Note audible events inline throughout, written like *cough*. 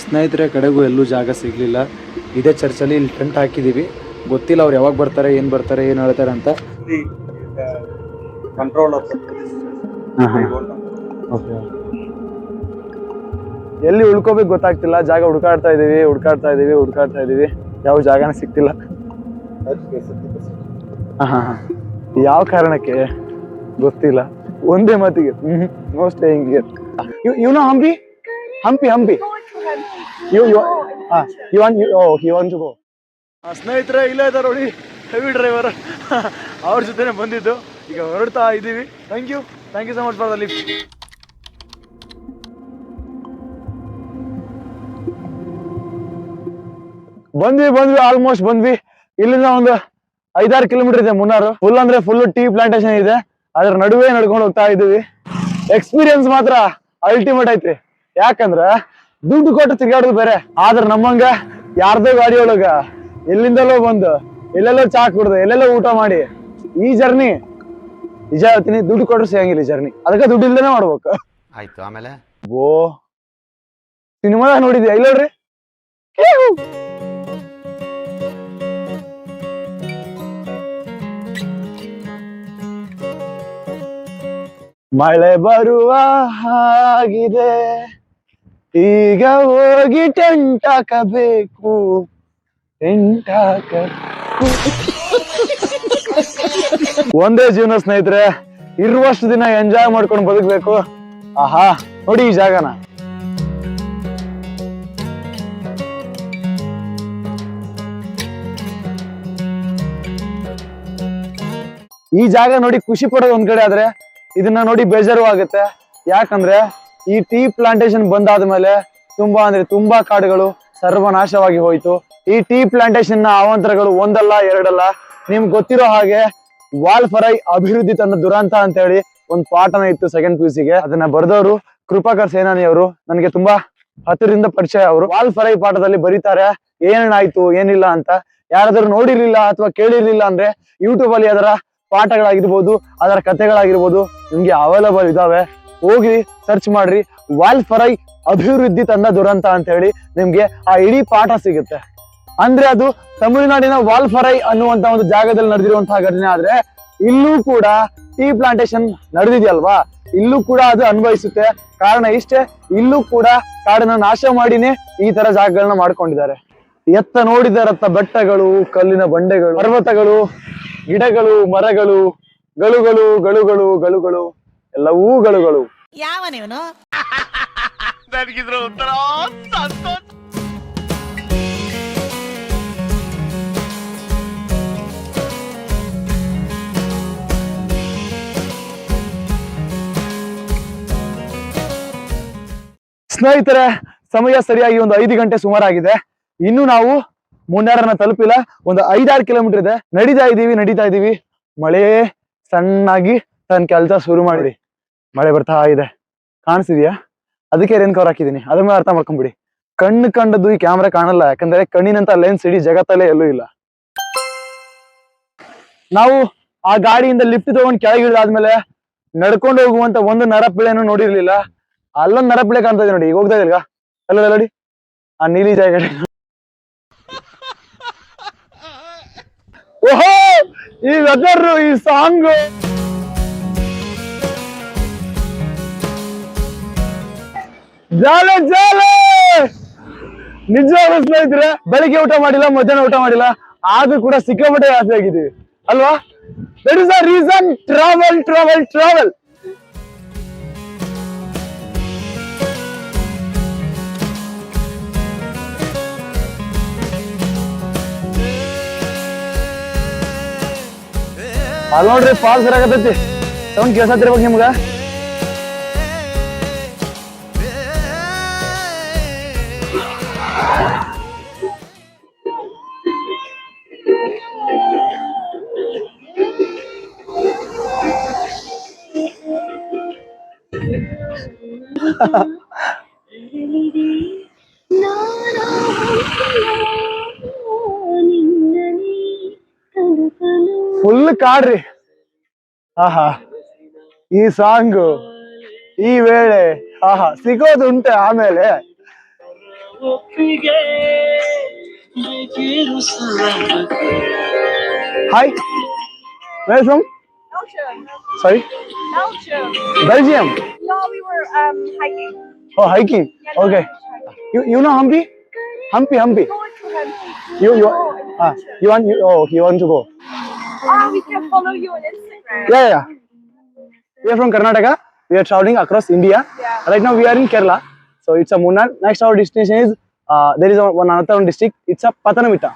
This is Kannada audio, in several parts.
ಸ್ನೇಹಿತರೆ ಕಡೆಗೂ ಎಲ್ಲೂ ಜಾಗ ಸಿಗಲಿಲ್ಲ. ಇದೇ ಚರ್ಚಲ್ಲಿ ಇಲ್ಲಿ ಟೆಂಟ್ ಹಾಕಿದ್ದೀವಿ. ಗೊತ್ತಿಲ್ಲ ಅವ್ರು ಯಾವಾಗ ಬರ್ತಾರೆ ಏನು ಬರ್ತಾರೆ ಏನು ಹೇಳ್ತಾರೆ ಅಂತ. ಕಂಟ್ರೋಲ್ ಓಕೆ ಎಲ್ಲಿ ಉಳ್ಕೋಬೇಕು ಗೊತ್ತಾಗ್ತಿಲ್ಲ. ಜಾಗ ಹುಡುಕಾಡ್ತಾ ಇದ್ದೀವಿ ಹುಡುಕಾಡ್ತಾ ಇದ್ದೀವಿ ಹುಡುಕಾಡ್ತಾ ಇದ್ದೀವಿ. ಯಾವ ಜಾಗನ ಸಿಗ್ತಿಲ್ಲ. ಹಾಂ. ಯಾವ ಕಾರಣಕ್ಕೆ? ಗೊತ್ತಿಲ್ಲ. ಒಂದೇ ಮಾತಿಗೆ. ನೋ ಸ್ಟೇಯಿಂಗ್ ಇವನು ಹಂಪಿ? ಹಂಪಿ ಹಂಪಿ. ಯು ಯು ಇವನ್ ಓ ಗೋ ಸ್ನೇಹಿತರೆ ಇಲ್ಲೇ ಇದ್ದಾರೆ ನೋಡಿ ಹೆವಿ ಡ್ರೈವರ್ ಅವ್ರ ಜೊತೆನೆ ಬಂದಿದ್ದು. ಈಗ ಹೊರಡ್ತಾ ಇದೀವಿ thank you thank you so much for the lift ಬಂದ್ವಿ ಬಂದ್ವಿ ಆಲ್ಮೋಸ್ಟ್ ಬಂದ್ವಿ. ಇಲ್ಲಿಂದ ಒಂದು ಐದಾರು ಕಿಲೋಮೀಟರ್ ಇದೆ ಮುನ್ನಾರು. ಫುಲ್ ಅಂದ್ರೆ ಫುಲ್ ಟೀ ಪ್ಲಾಂಟೇಶನ್ ಇದೆ. ಅದ್ರ ನಡುವೆ ನಡ್ಕೊಂಡು ಹೋಗ್ತಾ ಇದೀವಿ ಎಕ್ಸ್ಪೀರಿಯನ್ಸ್ ಮಾತ್ರ ಅಲ್ಟಿಮೇಟ್ ಐತ್ರಿ. ಯಾಕಂದ್ರ ದುಡ್ಡು ಕೊಟ್ಟು ತಿರ್ಗಾಡೋದು ಬೇರೆ. ಆದ್ರೆ ನಮ್ಮಂಗ ಯಾರ್ದೋ ಗಾಡಿ ಒಳಗ ಎಲ್ಲಿಂದಲೋ ಬಂದು ಎಲ್ಲೆಲ್ಲೋ ಚಾ ಕುಡ್ದು ಎಲ್ಲೆಲ್ಲೋ ಊಟ ಮಾಡಿ ಈ ಜರ್ನಿ ನಿಜ ಹೇಳ್ತೀನಿ ದುಡ್ಡು ಕೊಟ್ಟರು ಸಿಗಂಗಿಲ್ಲ ಈ ಜರ್ನಿ ಅದಕ್ಕೆ ದುಡ್ಡು ಇಲ್ದೇನೆ ಮಾಡ್ಬೇಕು. ಆಯ್ತು ಆಮೇಲೆ? ಓ ಸಿನಿಮಾದಾಗ ನೋಡಿದ್ಯಾ? ಇಲ್ಲ ನೋಡ್ರಿ. ಮಳೆ ಬರುವ ಹಾಗಿದೆ. ಈಗ ಹೋಗಿ ಟೆಂಟ್ ಹಾಕಬೇಕು. ಟೆಂಟ್ ಹಾಕ ಒಂದೇ ಜೀವನ ಸ್ನೇಹಿತರೆ, ಇರುವಷ್ಟು ದಿನ ಎಂಜಾಯ್ ಮಾಡ್ಕೊಂಡು ಬದುಕಬೇಕು. ಆಹಾ, ನೋಡಿ ಈ ಜಾಗನ. ಈ ಜಾಗ ನೋಡಿ ಖುಷಿ ಪಡೋದು ಒಂದ್ ಕಡೆ ಆದ್ರೆ ಇದನ್ನ ನೋಡಿ ಬೇಜಾರು ಆಗುತ್ತೆ. ಯಾಕಂದ್ರೆ ಈ ಟೀ ಪ್ಲಾಂಟೇಶನ್ ಬಂದಾದ್ಮೇಲೆ ತುಂಬಾ ಅಂದ್ರೆ ತುಂಬಾ ಕಾಡುಗಳು ಸರ್ವನಾಶವಾಗಿ ಹೋಯ್ತು. ಈ ಟೀ ಪ್ಲಾಂಟೇಶನ್ನ ಅವಾಂತರಗಳು ಒಂದಲ್ಲ, ಎರಡಲ್ಲ, ನಿಮ್ಗೆ ಗೊತ್ತಿರೋ ಹಾಗೆ ವಾಲ್ಫರೈ ಅಭಿವೃದ್ಧಿ ತನ್ನ ದುರಂತ ಅಂತ ಹೇಳಿ ಒಂದು ಪಾಠನ ಇತ್ತು ಸೆಕೆಂಡ್ ಪಿ ಗೆ. ಅದನ್ನ ಬರೆದವರು ಕೃಪಾಕರ್ ಸೇನಾನಿ ಅವರು ನನಗೆ ತುಂಬಾ ಹತ್ತಿರದಿಂದ ಪರಿಚಯ ಅವರು. ವಾಲ್ಫರೈ ಪಾಠದಲ್ಲಿ ಬರೀತಾರೆ ಏನೇನಾಯ್ತು ಏನಿಲ್ಲ ಅಂತ. ಯಾರಾದ್ರೂ ನೋಡಿರ್ಲಿಲ್ಲ ಅಥವಾ ಕೇಳಿರ್ಲಿಲ್ಲ ಅಂದ್ರೆ ಯೂಟ್ಯೂಬ್ ಅಲ್ಲಿ ಅದರ ಪಾಠಗಳಾಗಿರ್ಬೋದು, ಅದರ ಕಥೆಗಳಾಗಿರ್ಬೋದು, ನಿಮ್ಗೆ ಅವೈಲಬಲ್ ಇದಾವೆ. ಹೋಗಿ ಸರ್ಚ್ ಮಾಡ್ರಿ. ವಾಲ್ಫರೈ ಅಭಿವೃದ್ಧಿ ತಂದ ದುರಂತ ಅಂತ ಹೇಳಿ ನಿಮ್ಗೆ ಆ ಇಡೀ ಪಾಠ ಸಿಗುತ್ತೆ. ಅಂದ್ರೆ ಅದು ತಮಿಳುನಾಡಿನ ವಾಲ್ಫರೈ ಅನ್ನುವಂತ ಒಂದು ಜಾಗದಲ್ಲಿ ನಡೆದಿರುವಂತಹ ಘಟನೆ ಆದ್ರೆ ಇಲ್ಲೂ ಕೂಡ ಟೀ ಪ್ಲಾಂಟೇಶನ್ ನಡೆದಿದೆಯಲ್ವಾ? ಇಲ್ಲೂ ಕೂಡ ಅದು ಅನ್ವಯಿಸುತ್ತೆ. ಕಾರಣ ಇಷ್ಟೇ, ಇಲ್ಲೂ ಕೂಡ ಕಾಡನ್ನ ನಾಶ ಮಾಡಿನೇ ಈ ತರ ಜಾಗಗಳನ್ನ ಮಾಡ್ಕೊಂಡಿದ್ದಾರೆ. ಎತ್ತ ನೋಡಿದರತ್ತ ಬೆಟ್ಟಗಳು, ಕಲ್ಲಿನ ಬಂಡೆಗಳು, ಪರ್ವತಗಳು, ಗಿಡಗಳು, ಮರಗಳು, ಗಳುಗಳು ಗಳುಗಳು ಗಳುಗಳು, ಎಲ್ಲವೂ ಗಳುಗಳು. ಯಾವನಿವನು? *laughs* ನನಗಿದ್ರ ಉತ್ತರ ಸಂತೋಷ. ಸ್ನೇಹಿತರೆ ಸಮಯ ಸರಿಯಾಗಿ ಒಂದು ಐದು ಗಂಟೆ ಸುಮಾರಾಗಿದೆ. ಇನ್ನು ನಾವು ಮುನ್ನಾರನ್ನ ತಲುಪಿಲ್ಲ. ಒಂದು ಐದಾರು ಕಿಲೋಮೀಟರ್ ಇದೆ. ನಡೀತಾ ಇದೀವಿ ನಡೀತಾ ಇದ್ದೀವಿ ಮಳೆ ಸಣ್ಣಾಗಿ ತನ್ನ ಕೆಲಸ ಶುರು ಮಾಡಿ. ಮಳೆ ಬರ್ತಾ ಇದೆ. ಕಾಣಿಸಿದ್ಯಾ? ಅದಕ್ಕೆ ರೇನ್ ಕವರ್ ಹಾಕಿದೀನಿ ಅದನ್ನ ಅರ್ಥ ಮಾಡ್ಕೊಂಬಿಡಿ. ಕಣ್ಣು ಕಂಡದ್ದು ಈ ಕ್ಯಾಮ್ರಾ ಕಾಣಲ್ಲ, ಯಾಕಂದ್ರೆ ಕಣ್ಣಿನಂತ ಲೆನ್ಸ್ ಇಡೀ ಜಗತ್ತಲ್ಲೇ ಎಲ್ಲೂ ಇಲ್ಲ. ನಾವು ಆ ಗಾಡಿಯಿಂದ ಲಿಫ್ಟ್ ತಗೊಂಡ್ ಕೆಳಗೆ ಇಳಿದಾದ್ಮೇಲೆ ನಡ್ಕೊಂಡು ಹೋಗುವಂತ ಒಂದು ನರಪಿಳೆಯನ್ನು ನೋಡಿರ್ಲಿಲ್ಲ. ಅಲ್ಲೊಂದು ನರಪಿಳೆ ಕಾಣ್ತಾ ಇದೆ ನೋಡಿ, ಈಗ ಹೋಗ್ತಾ ಇದೆ ಅಲ್ಲ ನೋಡಿ. ಆ ನೀಲಿ ಜಾಗ ಓಹೋ! ಈ ವೆದರ್ ಈ ಸಾಂಗ್ ಜಾಲ ಜಾಲ! ನಿಜ ಸ್ನೇಹಿತರೆ, ಬೆಳಿಗ್ಗೆ ಊಟ ಮಾಡಿಲ್ಲ, ಮಧ್ಯಾಹ್ನ ಊಟ ಮಾಡಿಲ್ಲ, ಆದ್ರೂ ಕೂಡ ಸಿಕ್ಕಾಪಟ್ಟೆ ಆಸೆ ಆಗಿದ್ದೀವಿ. ಅಲ್ವಾ? That is a reason travel travel travel ಅಲ್ಲಿ ನೋಡ್ರಿ ಫಾಲ್ಸ್ ಬರಾಕತ್ತೈತಿ ಸೌಂಡ್ ಕೇಳ್ಸತ್ತಿರ್ಬೇಕು ನಿಮ್ಗ. ಫುಲ್ ಕಾಡ್ರಿ ಆಹಾ ಈ ಸಾಂಗು ಈ ವೇಳೆ ಆಹಾ ಸಿಗೋದು ಉಂಟೆ ಆಮೇಲೆ. ಒಪ್ಪಿಗೆ ಬೇಕಿರು ಸಲಹಕ್ಕೆ Hi. Where um hiking. Oh, hiking. Yeah, Okay. You you know Hampi? Hampi, Hampi. Go to Hampi. You you ah you want you oh you want to go? Ah, we can follow you on Instagram. Yeah yeah. We are from Karnataka. We are traveling across India. Yeah. Right now we are in Kerala. So it's a Munnar. Next our destination is uh there is a, one another one district. It's a Patanamita.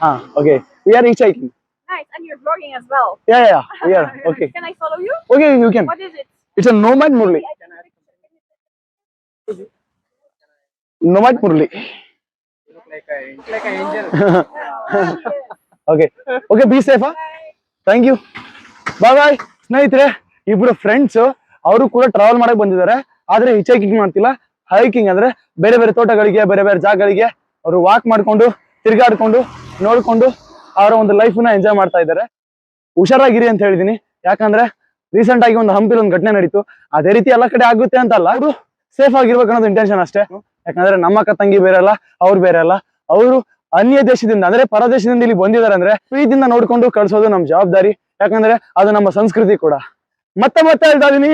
Ah okay. We are hitchhiking. Nice, and you're vlogging as well. Yeah yeah. yeah. We are *laughs* okay. Can I follow you? Okay you can. What is it? It's a nomad Murli. Nomad Murli. Okay okay be ಸೇಫಾ thank you bye bye ಸ್ನೇಹಿತರೆ, ಇಬ್ರು ಫ್ರೆಂಡ್ಸ್ ಅವರು ಕೂಡ ಟ್ರಾವೆಲ್ ಮಾಡಕ್ ಬಂದಿದ್ದಾರೆ. ಆದ್ರೆ ಹಿಚೈಕಿಂಗ್ ಮಾಡ್ತಿಲ್ಲ. ಹೈಕಿಂಗ್ ಅಂದ್ರೆ ಬೇರೆ ಬೇರೆ ತೋಟಗಳಿಗೆ, ಬೇರೆ ಬೇರೆ ಜಾಗಗಳಿಗೆ ಅವರು ವಾಕ್ ಮಾಡ್ಕೊಂಡು, ತಿರ್ಗಾಡ್ಕೊಂಡು, ನೋಡ್ಕೊಂಡು, ಅವರ ಒಂದು ಲೈಫ್ನ ಎಂಜಾಯ್ ಮಾಡ್ತಾ ಇದ್ದಾರೆ. ಹುಷಾರಾಗಿರಿ ಅಂತ ಹೇಳಿದೀನಿ. ಯಾಕಂದ್ರೆ ರೀಸೆಂಟ್ ಆಗಿ ಒಂದು ಹಂಪಿಲ್ ಒಂದು ಘಟನೆ ನಡೀತು. ಅದೇ ರೀತಿ ಎಲ್ಲ ಕಡೆ ಆಗುತ್ತೆ ಅಂತ ಅಲ್ಲ ಅವರು ಸೇಫ್ ಆಗಿರ್ಬೇಕು ಅನ್ನೋದು ಇಂಟೆನ್ಷನ್ ಅಷ್ಟೇ. ಯಾಕಂದ್ರೆ ನಮ್ಮ ಅಕ್ಕ ತಂಗಿ ಬೇರೆ ಅಲ್ಲ, ಅವ್ರು ಬೇರೆ ಅಲ್ಲ. ಅವರು ಅನ್ಯ ದೇಶದಿಂದ, ಅಂದ್ರೆ ಪರದೇಶದಿಂದ ಇಲ್ಲಿ ಬಂದಿದ್ದಾರೆ ಅಂದ್ರೆ ಪ್ರೀತಿಯಿಂದ ನೋಡ್ಕೊಂಡು ಕಳ್ಸೋದು ನಮ್ಮ ಜವಾಬ್ದಾರಿ. ಯಾಕಂದ್ರೆ ಅದು ನಮ್ಮ ಸಂಸ್ಕೃತಿ ಕೂಡ. ಮತ್ತೆ ಮತ್ತೆ ಹೇಳ್ತಾ ಇದೀನಿ,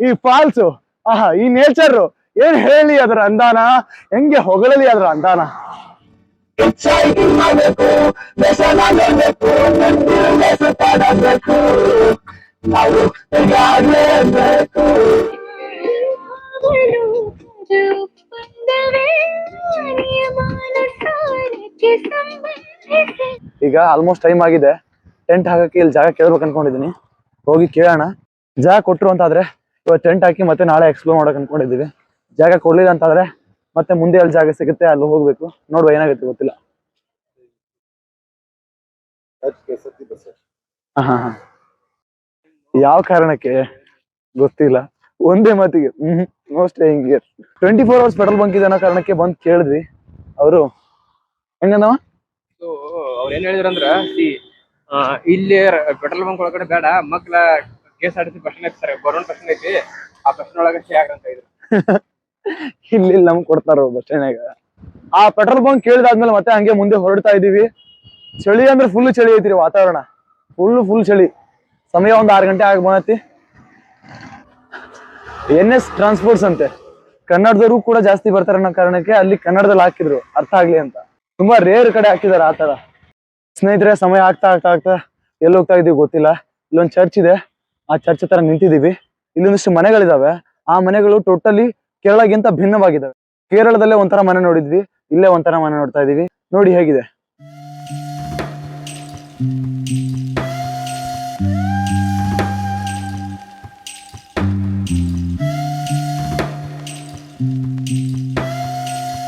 ಈ ಫಾಲ್ಸ್ ಆಹಾ, ಈ ನೇಚರ್ ಏನ್ ಹೇಳಿ ಅದರ ಅಂದಾನ? ಹೆಂಗೆ ಹೊಗಳಲಿ ಅದರ ಅಂದಾನ? ಈಗ ಆಲ್ಮೋಸ್ಟ್ ಟೈಮ್ ಆಗಿದೆ. ಟೆಂಟ್ ಹಾಕಕ್ಕೆ ಇಲ್ಲಿ ಜಾಗ ಕೇಳ್ಬೇಕು ಅನ್ಕೊಂಡಿದೀನಿ. ಹೋಗಿ ಕೇಳೋಣ. ಜಾಗ ಕೊಟ್ರು ಅಂತಾದ್ರೆ ಇವಾಗ ಟೆಂಟ್ ಹಾಕಿ ಮತ್ತೆ ನಾಳೆ ಎಕ್ಸ್ಪ್ಲೋರ್ ಮಾಡಕ್ ಅನ್ಕೊಂಡಿದೀವಿ. ಜಾಗ ಕೊಡ್ಲಿಲ್ಲ ಅಂತಾದ್ರೆ ಮತ್ತೆ ಮುಂದೆ ಅಲ್ಲಿ ಜಾಗ ಸಿಗುತ್ತೆ ಅಲ್ಲಿ ಹೋಗ್ಬೇಕು. ನೋಡುವ ಏನಾಗುತ್ತೆ ಗೊತ್ತಿಲ್ಲ. ಹಾ, ಹಾ, ಹಾ. ಯಾವ ಕಾರಣಕ್ಕೆ? ಗೊತ್ತಿಲ್ಲ. ಒಂದೇ ಮಾತಿಗೆ ಹ್ಮ್ ಮೋಸ್ಟ್ಲಿ ಹಿಂಗೆ. Twenty four hours petrol bunk ಇದೆ ಅನ್ನೋ ಕಾರಣಕ್ಕೆ ಬಂದ್ ಕೇಳಿದ್ವಿ ಅವರು. ಹೆಂಗಂದವ ಅವ್ರು ಏನ್ ಹೇಳಿದ್ರಂದ್ರ ಇಲ್ಲಿ ಪೆಟ್ರೋಲ್ ಬಂಕ್ ಒಳಗಡೆ ಬೇಡ ಮಕ್ಳ ಕೇಸ್ ಆಡಿಸಿ ಆರ್ ಟಿ ಸಿ ಬಸ್ ಐತಿ ಸರ್ ಗೌರ್ಮೆಂಟ್ ಬಸ್ ಐತಿ ಆ ಬಸ್ ಒಳಗ ಸ್ಟೇ ಆಗ್ರಂತ ಇದ್ರು ಇಲ್ಲಿ ಇಲ್ಲಿ ನಮ್ಗೆ ಕೊಡ್ತಾರ ಬಸ್ ಸ್ಟ್ಯಾಂಡ್ ಆ ಪೆಟ್ರೋಲ್ ಬಂಕ್ ಕೇಳಿದಾದ್ಮೇಲೆ ಮತ್ತೆ ಹಂಗೆ ಮುಂದೆ ಹೊರಡ್ತಾ ಇದೀವಿ. ಚಳಿ ಅಂದ್ರೆ ಫುಲ್ ಚಳಿ ಐತ್ರಿ ವಾತಾವರಣ. ಫುಲ್ ಫುಲ್ ಚಳಿ. ಸಮಯ ಒಂದ್ ಆರು ಗಂಟೆ ಆಗಿ ಬಂದತಿ. ಎನ್ ಎಸ್ ಟ್ರಾನ್ಸ್ಪೋರ್ಟ್ಸ್ ಅಂತೆ. ಕನ್ನಡದವರು ಕೂಡ ಜಾಸ್ತಿ ಬರ್ತಾರೆ ಅನ್ನೋ ಕಾರಣಕ್ಕೆ ಅಲ್ಲಿ ಕನ್ನಡದಲ್ಲಿ ಹಾಕಿದ್ರು. ಅರ್ಥ ಆಗ್ಲಿ ಅಂತ. ತುಂಬಾ ರೇರ್ ಕಡೆ ಹಾಕಿದಾರೆ ಆ ತರ ಸ್ನೇಹಿತರೆ, ಸಮಯ ಆಗ್ತಾ ಆಗ್ತಾ ಆಗ್ತಾ ಎಲ್ಲಿ ಹೋಗ್ತಾ ಇದೀವಿ ಗೊತ್ತಿಲ್ಲ. ಇಲ್ಲೊಂದ್ ಚರ್ಚ್ ಇದೆ. ಆ ಚರ್ಚ್ ತರ ನಿಂತಿದೀವಿ ಇಲ್ಲೊಂದಿಷ್ಟು ಮನೆಗಳಿದಾವೆ. ಆ ಮನೆಗಳು ಟೋಟಲಿ ಕೇರಳಗಿಂತ ಭಿನ್ನವಾಗಿದ್ದಾವೆ ಕೇರಳದಲ್ಲೇ ಒಂಥರ ಮನೆ ನೋಡಿದ್ವಿ. ಇಲ್ಲೇ ಒಂಥರ ಮನೆ ನೋಡ್ತಾ ಇದೀವಿ ನೋಡಿ ಹೇಗಿದೆ.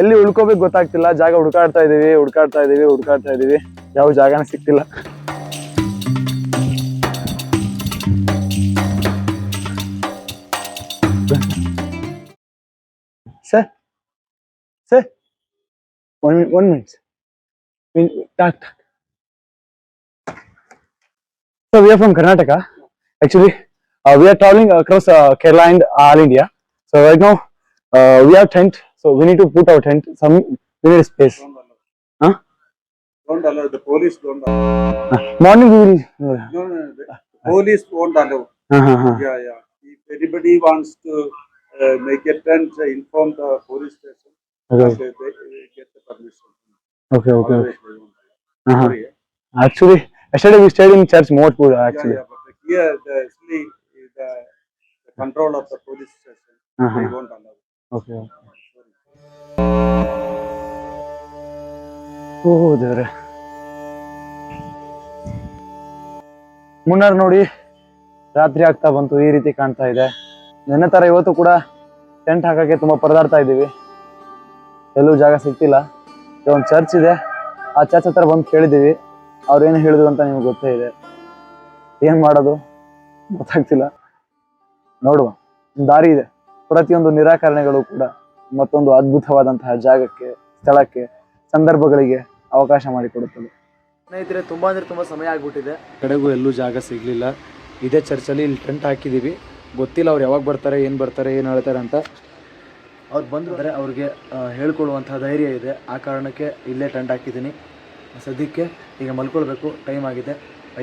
ಎಲ್ಲಿ ಉಳ್ಕೋಬೇಕು ಗೊತ್ತಾಗ್ತಿಲ್ಲ ಜಾಗ ಹುಡ್ಕಾಡ್ತಾ ಇದೀವಿ ಹುಡ್ಕಾಡ್ತಾ ಇದೀವಿ ಹುಡ್ಕಾಡ್ತಾ ಇದೀವಿ ಯಾವ ಜಾಗನೇ ಸಿಗ್ತಿಲ್ಲ sir sir one minute one minute talk talk So we are from Karnataka. Actually, uh, we are traveling across uh, Kerala and all India. So right now, uh, we have tent. So we need to put our tent. Some we need space. Huh? Don't allow, the police don't allow. Uh, morning we will. Uh, No, no, no, the police won't allow. uh, uh, uh. Yeah, yeah. If anybody wants to uh, make a tent, uh, inform the police station. Okay. They, they, get the permission. Okay. Okay. okay. Otherwise they won't. Uh-huh. Sorry, eh? Actually, yesterday we stayed in church more food. Yeah, Actually. yeah, but here the, actually, the, the control of the police station, Uh-huh. they won't allow. Okay. ಓ ದೇವ್ರೆ. ಮುನ್ನಾರ್ ನೋಡಿ, ರಾತ್ರಿ ಆಗ್ತಾ ಬಂತು, ಈ ರೀತಿ ಕಾಣ್ತಾ ಇದೆ. ನಿನ್ನೆ ತರ ಇವತ್ತು ಕೂಡ ಟೆಂಟ್ ಹಾಕಕ್ಕೆ ತುಂಬಾ ಪರದಾಡ್ತಾ ಇದ್ದೀವಿ. ಎಲ್ಲೂ ಜಾಗ ಸಿಗ್ತಿಲ್ಲ. ಒಂದು ಚರ್ಚ್ ಇದೆ. ಆ ಚರ್ಚ್ ಹತ್ರ ಬಂದು ಕೇಳಿದೀವಿ ಅವ್ರು ಏನು ಹೇಳಿದ್ರು ಅಂತ ನಿಮ್ಗೆ ಗೊತ್ತೇ ಇದೆ. ಏನ್ ಮಾಡೋದು? ಗೊತ್ತಾಗ್ತಿಲ್ಲ. ನೋಡುವ. ದಾರಿ ಇದೆ. ಪ್ರತಿಯೊಂದು ನಿರಾಕರಣೆಗಳು ಕೂಡ ಮತ್ತೊಂದು ಅದ್ಭುತವಾದಂತಹ ಜಾಗಕ್ಕೆ, ಸ್ಥಳಕ್ಕೆ ಸಂದರ್ಭಗಳಿಗೆ ಅವಕಾಶ ಮಾಡಿಕೊಡುತ್ತದೆ. ಸ್ನೇಹಿತರೆ ತುಂಬ ಅಂದರೆ ತುಂಬ ಸಮಯ ಆಗ್ಬಿಟ್ಟಿದೆ. ಕಡೆಗೂ ಎಲ್ಲೂ ಜಾಗ ಸಿಗಲಿಲ್ಲ. ಇದೇ ಚರ್ಚಲ್ಲಿ ಇಲ್ಲಿ ಟೆಂಟ್ ಹಾಕಿದ್ದೀವಿ. ಗೊತ್ತಿಲ್ಲ ಅವ್ರು ಯಾವಾಗ ಬರ್ತಾರೆ ಏನು ಬರ್ತಾರೆ ಏನು ಹೇಳ್ತಾರೆ ಅಂತ. ಅವ್ರು ಬಂದರೆ ಅವ್ರಿಗೆ ಹೇಳ್ಕೊಳ್ಳುವಂತಹ ಧೈರ್ಯ ಇದೆ. ಆ ಕಾರಣಕ್ಕೆ ಇಲ್ಲೇ ಟೆಂಟ್ ಹಾಕಿದ್ದೀನಿ. ಸದ್ಯಕ್ಕೆ ಈಗ ಮಲ್ಕೊಳ್ಬೇಕು. ಟೈಮ್ ಆಗಿದೆ.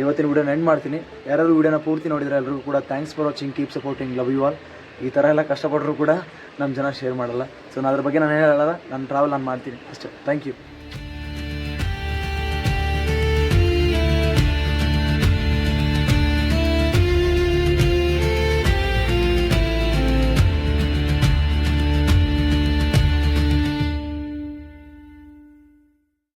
ಇವತ್ತಿನ ವಿಡಿಯೋನ ಎಂಡ್ ಮಾಡ್ತೀನಿ. ಯಾರಾದ್ರೂ ವಿಡಿಯೋನ ಪೂರ್ತಿ ನೋಡಿದರೆ ಎಲ್ಲರಿಗೂ ಕೂಡ thanks for watching keep supporting love you all ಈ ಥರ ಎಲ್ಲ ಕಷ್ಟಪಟ್ಟರು ಕೂಡ ನಮ್ಮ ಜನ ಶೇರ್ ಮಾಡಲ್ಲ. ಸೊ ನಾನು ಅದ್ರ ಬಗ್ಗೆ ನಾನು ಹೇಳಲ್ಲ, ನಾನು ಟ್ರಾವೆಲ್ ನಾನು ಮಾಡ್ತೀನಿ. ಅಷ್ಟೇ. Thank you